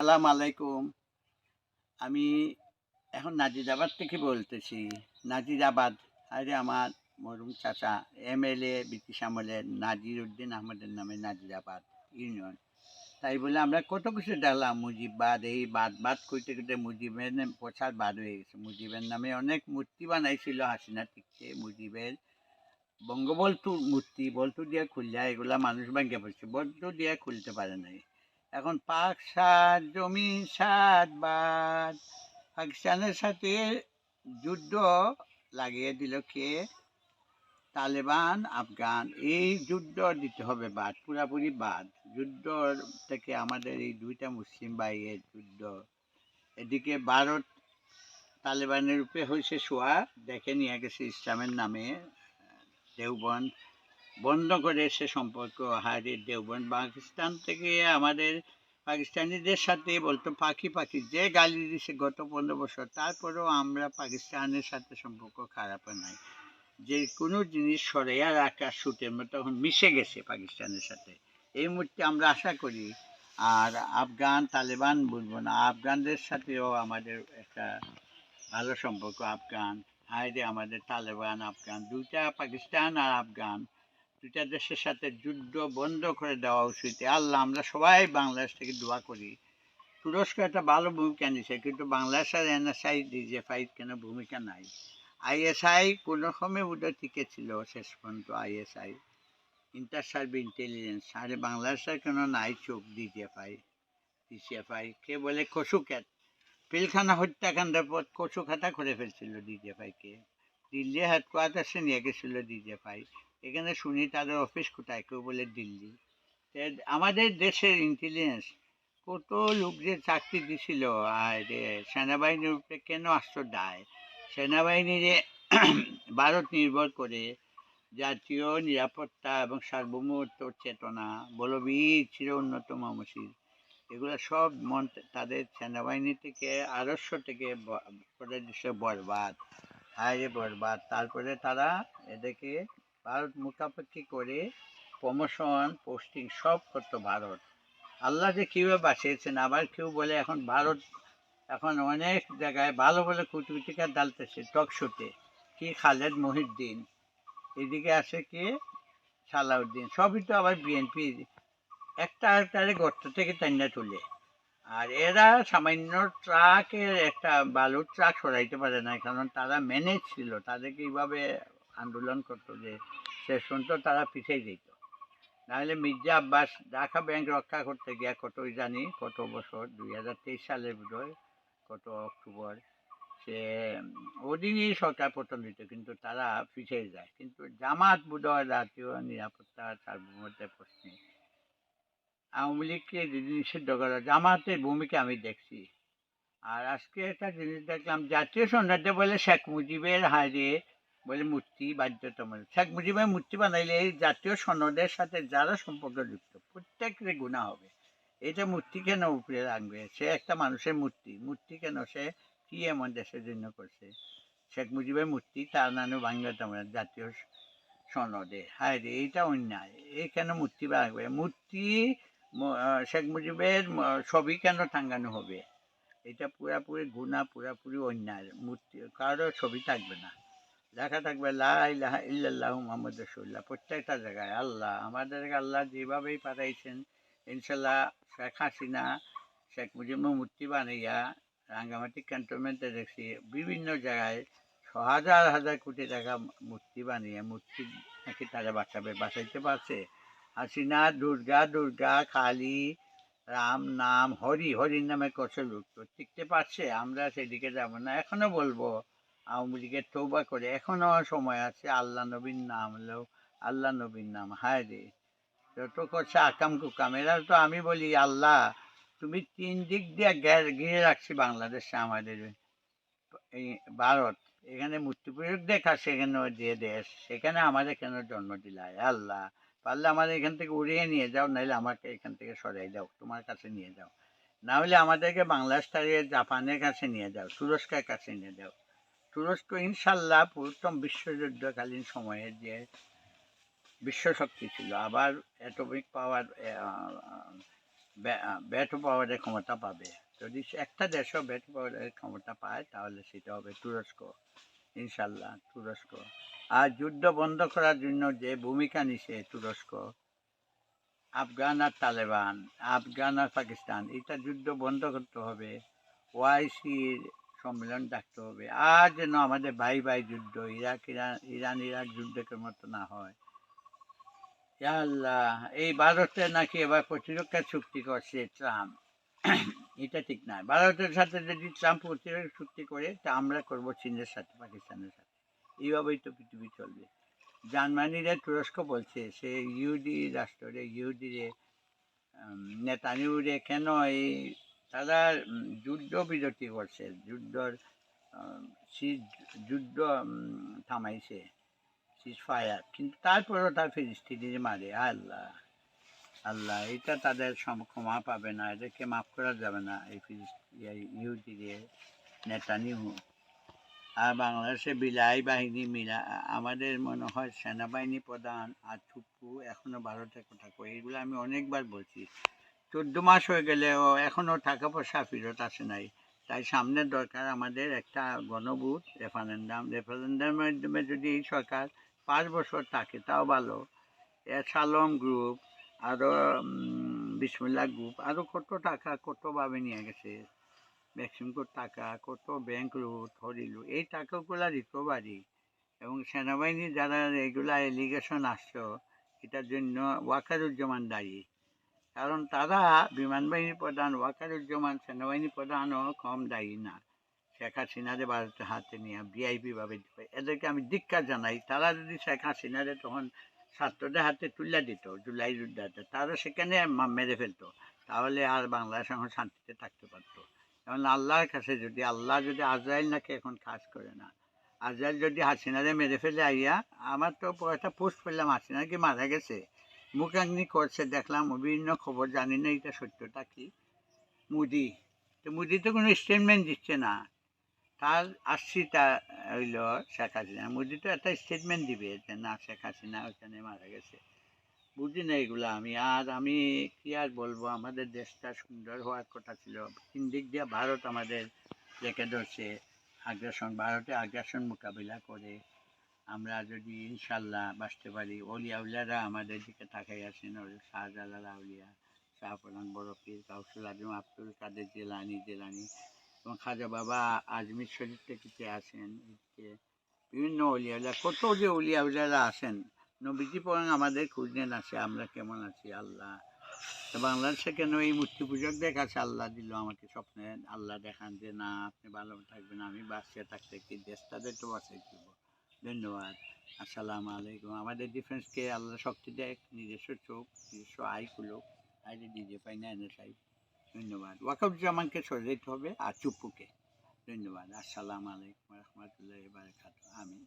সালাম আলাইকুম আমি এখন নাজিরাবাদ থেকে বলতেছি। নাজিরাবাদ আরে আমার মরুম চাচা, এম এল এ, ব্রিটিশ আমলের নাজির উদ্দিন আহমদের নামে নাজিরাবাদ ইউনিয়ন। তাই বলে আমরা কত কিছু দেখলাম মুজিববাদ এই বাদ বাদ করতে করতে মুজিবের প্রচার বাদ হয়ে গেছে। মুজিবের নামে অনেক মূর্তি বানাইছিল হাসিনা টিকতে মুজিবের বঙ্গবল্তুর মূর্তি বল্তু দিয়ে খুললে এগুলা মানুষ ভাঙ্গে পড়ছে বল্তু দিয়ে খুলতে পারে নাই। এখন পাক সাত জমি সাত বাদ। পাকিস্তানের সাথে যুদ্ধ লাগিয়ে দিল কে? তালেবান, আফগান, এই যুদ্ধ দিতে হবে বাদ, পুরাপুরি বাদ। যুদ্ধ থেকে আমাদের এই দুইটা মুসলিম ভাইয়ের যুদ্ধ। এদিকে ভারত তালেবানের রূপে হয়েছে শোয়া দেখে নিয়ে গেছে ইসলামের নামে। দেওবন বন্ধ করে সে সম্পর্ক হারে দেওবন পাকিস্তান থেকে আমাদের পাকিস্তানিদের সাথে বলতো, পাখি পাখি, যে গালি দিছে গত পনেরো বছর, তারপরেও আমরা পাকিস্তানের সাথে সম্পর্ক খারাপ নাই। যে কোনো জিনিস সরাইয়া রাখা সুটের মতো এখন মিশে গেছে পাকিস্তানের সাথে। এই মুহূর্তে আমরা আশা করি, আর আফগান তালেবান বলব না, আফগানদের সাথেও আমাদের একটা ভালো সম্পর্ক, আফগান, হায়রে আমাদের তালেবান, আফগান, দুইটা পাকিস্তান আর আফগান, দুইটা দেশের সাথে যুদ্ধ বন্ধ করে দেওয়া উচিত। আল্লাহ, আমরা সবাই বাংলাদেশ থেকে দোয়া করি। তুরস্ক একটা ভালো ভূমিকা নিছে কিন্তু বাংলাদেশ আর এনএসআই ডিজেফাই কেন, ভূমিকা নাই। আইএসআই কোনো সময় বোধহয় টিকে ছিল শেষ পর্যন্ত আইএসআই। ইন্টার সার্ভি ইন্টেলিজেন্স আরে বাংলাদেশের কোনো নাই চোখ ডিজিএফআই ডিজিএফআই কে বলে কসুক্যাট পিলখানা হত্যাকাণ্ডের পর কচু খাতা করে ফেলছিল ডিজেফাইকে দিল্লি হেডকোয়ার্টার্সে নিয়ে গেছিল ডিজেফাই এখানে শুনি তাদের অফিস কোথায়, কেউ বলে দিল্লি। আমাদের দেশের ইন্টেলিজেন্স কত লোক যে চাকরি দিছিল, আর সেনাবাহিনীর উপরে কেন আসতো দায়? সেনাবাহিনী যে ভারত নির্ভর করে জাতীয় নিরাপত্তা এবং সার্বভৌমত্ব চেতনা, বলবীর চির অন্যতম মমশির এগুলো সব মন তাদের সেনাবাহিনী থেকে, আদর্শ থেকে করে দিচ্ছে বরবাদ। হায় বরবাদ। তারপরে তারা এদেরকে ভারত মুখাপেক্ষি করে প্রমোশন, পোস্টিং সব করতো ভারত। আল্লাহ যে কীভাবে বাঁচিয়েছেন, আবার কেউ বলে এখন ভারত এখন অনেক জায়গায় ভালো ভালো কুটকুটিকা ডালতেছে টকশোতে কি খালেদ মহিউদ্দিন? এদিকে আছে কি? সালাউদ্দিন। সবই তো আবার বিএনপি। একটা আরেকটারে গর্ত থেকে টান্না তুলে। আর এরা সামান্য ট্রাকের একটা বালুর ট্রাক সরাইতে পারে না, কারণ তারা ম্যানেজ ছিল। তাদেরকে এইভাবে আন্দোলন করতো যে শেষ পর্যন্ত তারা পিছিয়ে যেত। নাহলে মির্জা আব্বাস ঢাকা ব্যাংক রক্ষা করতে গিয়া কতই জানি, কত বছর? দুই হাজার তেইশ সালের বোধহয়। কত অক্টোবর, সে ওদিনই সরকার দিত, কিন্তু তারা পিছিয়ে যায়। কিন্তু জামাত বোধহয় জাতীয় নিরাপত্তা সার্বভৌমত্বের প্রশ্নে আওয়ামী লীগকে যদি নিষিদ্ধ করা, জামাতের ভূমিকা আমি দেখছি। আর আজকে একটা জিনিস দেখলাম, জাতীয় সন্ধ্যাতে বলে শেখ মুজিবের হারে বলে মূর্তি বাধ্যতামূলক। শেখ মুজিবের মূর্তি বানাইলে এই জাতীয় সনদের সাথে যারা সম্পর্ক যুক্ত, প্রত্যেকের গুণা হবে। এটা মূর্তি কেন উপরে রাখবে সে একটা মানুষের মূর্তি। মূর্তি কেন? সে কি এমন দেশের জন্য করছে? শেখ মুজিবের মূর্তি তার নানু বাংলাদেশ জাতীয় সনদে। হায় রে, এইটা অন্যায়। এই কেন মূর্তি রাখবে মূর্তি শেখ মুজিবের ছবি কেন টাঙ্গানো হবে? এটা পুরাপুরি গুণা, পুরাপুরি অন্যায়। মূর্তি, কারও ছবি থাকবে না। লেখা থাকবে, লা ইলাহা ইল্লাল্লাহ মুহাম্মদ রসুল্লাহ প্রত্যেকটা জায়গায় আল্লাহ। আমাদের আল্লাহ যেভাবেই পাঠাইছেন ইনশাল্লাহ শেখ হাসিনা, শেখ মুজিবের মূর্তি বানাইয়া রাঙ্গামাটি ক্যান্টনমেন্টে দেখছি বিভিন্ন জায়গায় ছ হাজার হাজার কোটি টাকা মূর্তি বানিয়ে মূর্তি নাকি তারা বাঁচাবে বাঁচাইতে পারছে। হাসিনা, দুর্গা দুর্গা, কালী, রাম, নাম, হরি, হরির নামে করছে লুপ্ত টিকতে পারছে, আমরা সেদিকে যাব না। এখনও বলব, আওয়ামী লীগের তৌবা করে, এখনও সময় আছে আল্লাহ নবীর নাম হলো আল্লাহ নবীর নাম, হায় রে। যত করছে আকাম কুকাম, এরা তো আমি বলি, আল্লাহ, তুমি তিন দিক দিয়ে ঘে- ঘিরে রাখছি বাংলাদেশে আমাদের। এই ভারত, এখানে মূর্তি প্রয়োগ দেখা, সেখানে যে দেশ, সেখানে আমাদের কেন জন্ম দিলায় আল্লাহ, পারলে আমাদের এখান থেকে উড়িয়ে নিয়ে যাও, নাহলে আমাকে এখান থেকে সরাই দাও, তোমার কাছে নিয়ে যাও। না হলে আমাদেরকে বাংলাদেশ থেকে জাপানের কাছে নিয়ে যাও, তুরস্কের কাছে নিয়ে যাও। তুরস্ক ইনশাল্লাহ প্রথম বিশ্বযুদ্ধকালীন সময়ে যে বিশ্বশক্তি ছিল। আবার অ্যাটমিক পাওয়ার ব্যাটো পাওয়ারের ক্ষমতা পাবে। যদি একটা দেশও ব্যাটো পাওয়ারের ক্ষমতা পায়, তাহলে সেটা হবে তুরস্ক। ইনশাল্লাহ তুরস্ক। আর যুদ্ধ বন্ধ করার জন্য যে ভূমিকা নিছে তুরস্ক, আফগান আর তালেবান, আফগান আর পাকিস্তান, এটা যুদ্ধ বন্ধ করতে হবে। ওআইসির সম্মেলন ডাকতে হবে। আর যেন আমাদের ভাই ভাই যুদ্ধ, ইরাক, ইরান ইরান, ইরাক যুদ্ধের মতো না হয়। এই ভারতে নাকি এবার প্রতিরক্ষা চুক্তি করছে ট্রাম্প। এটা ঠিক নয়। ভারতের সাথে যদি ট্রাম্প প্রতিরক্ষা চুক্তি করে, তা আমরা করব চীনের সাথে, পাকিস্তানের সাথে। এইভাবেই তো পৃথিবী চলবে। জার্মানিরে তুরস্ক বলছে, সে ইহুদি রাষ্ট্রে ইহুদিরে নেতানিউরে কেন এই, তারা যুদ্ধ বিরতি করছে। যুদ্ধর যুদ্ধ থামাইছে। ফায়ার কিন্তু তারপরেও তার ফিলিস্তিনি মারে, আল্লাহ আল্লাহ, এটা তাদের ক্ষমা পাবে না, এদেরকে মাফ করা যাবে না, এই ফিলিস্তিনি নেতা নেতানিহু। আর বাংলাদেশে বিলাই বাহিনী মিলা আমাদের মনে হয় সেনাবাহিনী প্রধান আর চুপ্পু এখনও ভারতের কথা কই এগুলো আমি অনেকবার বলছি। চোদ্দ মাস হয়ে গেলেও এখনও টাকা পয়সা ফেরত আসে নাই। তাই সামনে দরকার আমাদের একটা গণভোট, রেফারেন্ডাম, রেফারেন্ডামের মাধ্যমে যদি সরকার পাঁচ বছর থাকে, তাও ভালো। সালম গ্রুপ আরও বিসমুল্লাহ গ্রুপ আরও কত টাকা কতভাবে নিয়ে গেছে? ম্যাক্সিমাম টাকা, কত ব্যাংক লুট হরিলু, এই টাকাগুলা রিকভারি এবং সেনাবাহিনী যারা এগুলা এলিগেশন আসছো, এটার জন্য ওয়াকারুজ্জামান দায়ী। কারণ তারা বিমান বাহিনীর প্রধান, ওয়াকারুজ্জামান সেনাবাহিনী প্রধানও কম দায়ী না। শেখ হাসিনারে ভারতের হাতে নিয়ে ভিআইপি ভাবে এদেরকে আমি ধিক্কার জানাই। তারা যদি শেখ হাসিনারে তখন ছাত্রদের হাতে তুলে দিত, জুলাই যুদ্ধাতে, তারা সেখানে মেরে ফেলতো। তাহলে আর বাংলাদেশ এখন শান্তিতে থাকতে পারতো। এখন আল্লাহর কাছে যদি, আল্লাহ যদি আজরাইল নাকি এখন কাজ করে না। আজরাইল যদি হাসিনারে মেরে ফেলে আইয়া, আমার তো একটা পোস্ট পেলাম হাসিনা কি মারা গেছে? মুখাগ্নি করছে, দেখলাম, বিভিন্ন খবর, জানি না এটা সত্যটা কি। মুদি। তো মুদি তো কোনো স্টেটমেন্ট দিচ্ছে না। তার আশিটা হইল শেখ হাসিনা। মুদি তো একটা স্টেটমেন্ট দিবে যে, না, শেখ হাসিনা ওখানে মারা গেছে। বুঝি না এগুলো আমি। আর আমি কি আর বলব, আমাদের দেশটা সুন্দর হওয়ার কথা ছিল। তিন দিক দিয়ে ভারত আমাদের রেখে ধরছে। আগ্রাসন, ভারতে আগ্রাসন মোকাবিলা করে। আমরা যদি ইনশাল্লাহ বাঁচতে পারি। অলিয়া উলিয়ারা আমাদের দিকে তাকাই আছেন শাহজালাল আউলিয়া শাহপুরান বরফির কাউসুল আজম আব্দুল কাদের জেলানি জেলানি। এবং খাজা বাবা আজমির শরীফ থেকে আছেন? এদিকে বিভিন্ন অলিয়া কত যে অলিয়া উলিয়ারা আসেন নবীজি পরাং আমাদের খোঁজ আছে, আমরা কেমন আছি, আল্লাহ। তো বাংলাদেশে কেন এই মূর্তি পূজকদের দেখাচ্ছে? আল্লাহ দিল আমাকে স্বপ্নে, আল্লাহ দেখান যে, না, আপনি ভালো থাকবেন, আমি বাঁচিয়ে থাকতে কি দেশটাদের তো বাঁচাই দিব। ধন্যবাদ। আসসালামু আলাইকুম। আমাদের ডিফেন্সকে আল্লাহ শক্তি দেয়, নিজস্ব চোখ, নিজস্ব আয় খুলুক আইডি নিজে পাই না, এনে চাই ধন্যবাদ। ওয়াকফুজ্জামানকে সরে যেতে হবে আর চুপ্পুকে। ধন্যবাদ। আসসালামু আলাইকুম রহমতুল্লাহ বারকাত আমি